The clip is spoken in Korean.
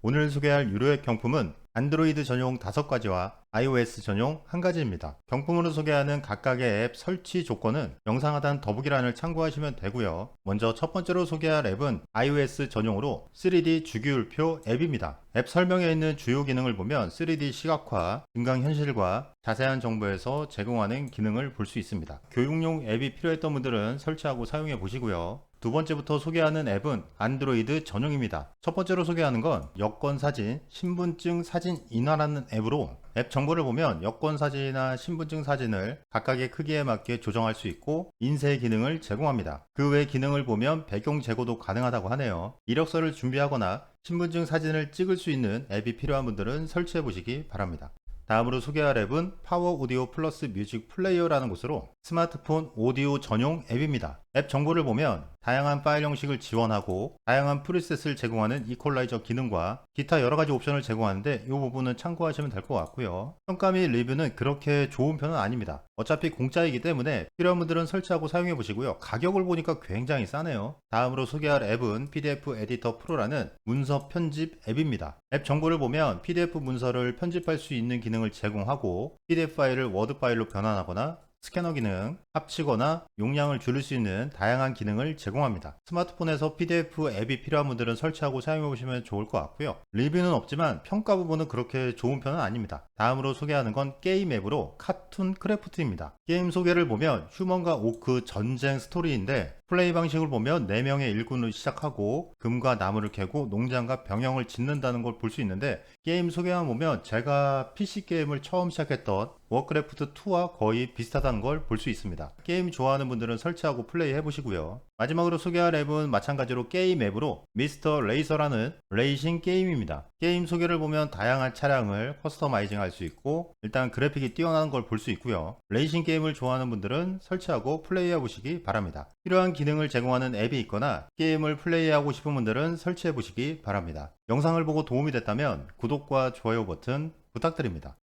오늘 소개할 유료액 경품은 안드로이드 전용 5가지와 iOS 전용 1가지입니다. 경품으로 소개하는 각각의 앱 설치 조건은 영상 하단 더보기란을 참고하시면 되고요. 먼저 첫 번째로 소개할 앱은 iOS 전용으로 3D 주기율표 앱입니다. 앱 설명에 있는 주요 기능을 보면 3D 시각화, 증강현실과 자세한 정보에서 제공하는 기능을 볼 수 있습니다. 교육용 앱이 필요했던 분들은 설치하고 사용해 보시고요. 두 번째부터 소개하는 앱은 안드로이드 전용입니다. 첫 번째로 소개하는 건 여권 사진, 신분증 사진 인화라는 앱으로 앱 정보를 보면 여권 사진이나 신분증 사진을 각각의 크기에 맞게 조정할 수 있고 인쇄 기능을 제공합니다. 그 외 기능을 보면 배경 제거도 가능하다고 하네요. 이력서를 준비하거나 신분증 사진을 찍을 수 있는 앱이 필요한 분들은 설치해 보시기 바랍니다. 다음으로 소개할 앱은 파워 오디오 플러스 뮤직 플레이어라는 곳으로 스마트폰 오디오 전용 앱입니다. 앱 정보를 보면 다양한 파일 형식을 지원하고 다양한 프리셋을 제공하는 이퀄라이저 기능과 기타 여러 가지 옵션을 제공하는데 이 부분은 참고하시면 될 것 같고요. 평가 및 리뷰는 그렇게 좋은 편은 아닙니다. 어차피 공짜이기 때문에 필요한 분들은 설치하고 사용해 보시고요. 가격을 보니까 굉장히 싸네요. 다음으로 소개할 앱은 PDF 에디터 프로라는 문서 편집 앱입니다. 앱 정보를 보면 PDF 문서를 편집할 수 있는 기능을 제공하고 PDF 파일을 워드 파일로 변환하거나 스캐너 기능, 합치거나 용량을 줄일 수 있는 다양한 기능을 제공합니다. 스마트폰에서 PDF 앱이 필요한 분들은 설치하고 사용해 보시면 좋을 것 같고요. 리뷰는 없지만 평가 부분은 그렇게 좋은 편은 아닙니다. 다음으로 소개하는 건 게임 앱으로 카툰 크래프트입니다. 게임 소개를 보면 휴먼과 오크 전쟁 스토리인데 플레이 방식을 보면 4명의 일꾼을 시작하고 금과 나무를 캐고 농장과 병영을 짓는다는 걸 볼 수 있는데 게임 소개만 보면 제가 PC 게임을 처음 시작했던 워크래프트 2와 거의 비슷하다는 걸 볼 수 있습니다. 게임 좋아하는 분들은 설치하고 플레이 해보시고요. 마지막으로 소개할 앱은 마찬가지로 게임 앱으로 미스터 레이서라는 레이싱 게임입니다. 게임 소개를 보면 다양한 차량을 커스터마이징 할 수 있고 일단 그래픽이 뛰어나는 걸 볼 수 있고요. 레이싱 게임을 좋아하는 분들은 설치하고 플레이해 보시기 바랍니다. 필요한 기능을 제공하는 앱이 있거나 게임을 플레이하고 싶은 분들은 설치해 보시기 바랍니다. 영상을 보고 도움이 됐다면 구독과 좋아요 버튼 부탁드립니다.